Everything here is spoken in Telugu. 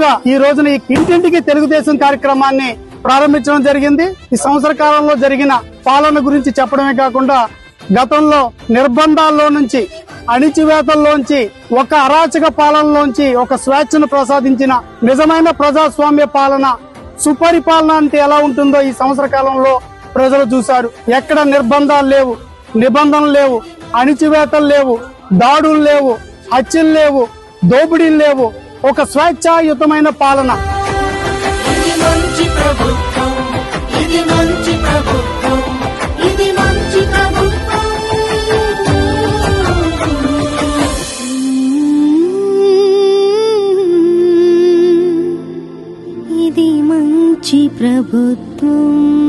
తొలి ఈ రోజున ఈ ఇంటింటికి తెలుగుదేశం కార్యక్రమాన్ని ప్రారంభించడం జరిగింది. ఈ సంవత్సర కాలంలో జరిగిన పాలన గురించి చెప్పడమే కాకుండా గతంలో నిర్బంధాల్లో నుంచి అణిచివేతల్లోంచి ఒక అరాచక పాలనలోంచి ఒక స్వేచ్ఛను ప్రసాదించిన నిజమైన ప్రజాస్వామ్య పాలన సుపరిపాలన అంటే ఎలా ఉంటుందో ఈ సంవత్సర కాలంలో ప్రజలు చూశారు. ఎక్కడ నిర్బంధాలు లేవు నిబంధనలు లేవు అణిచివేతలు లేవు దాడులు లేవు హత్యలు లేవు దోపిడీలు లేవు ఒక స్వేచ్ఛాయుతమైన పాలన. ఇది మంచి ప్రభుత్వం ఇది మంచి ప్రభుత్వం ఇది మంచి ప్రభుత్వం. ఇది మంచి ప్రభుత్వం.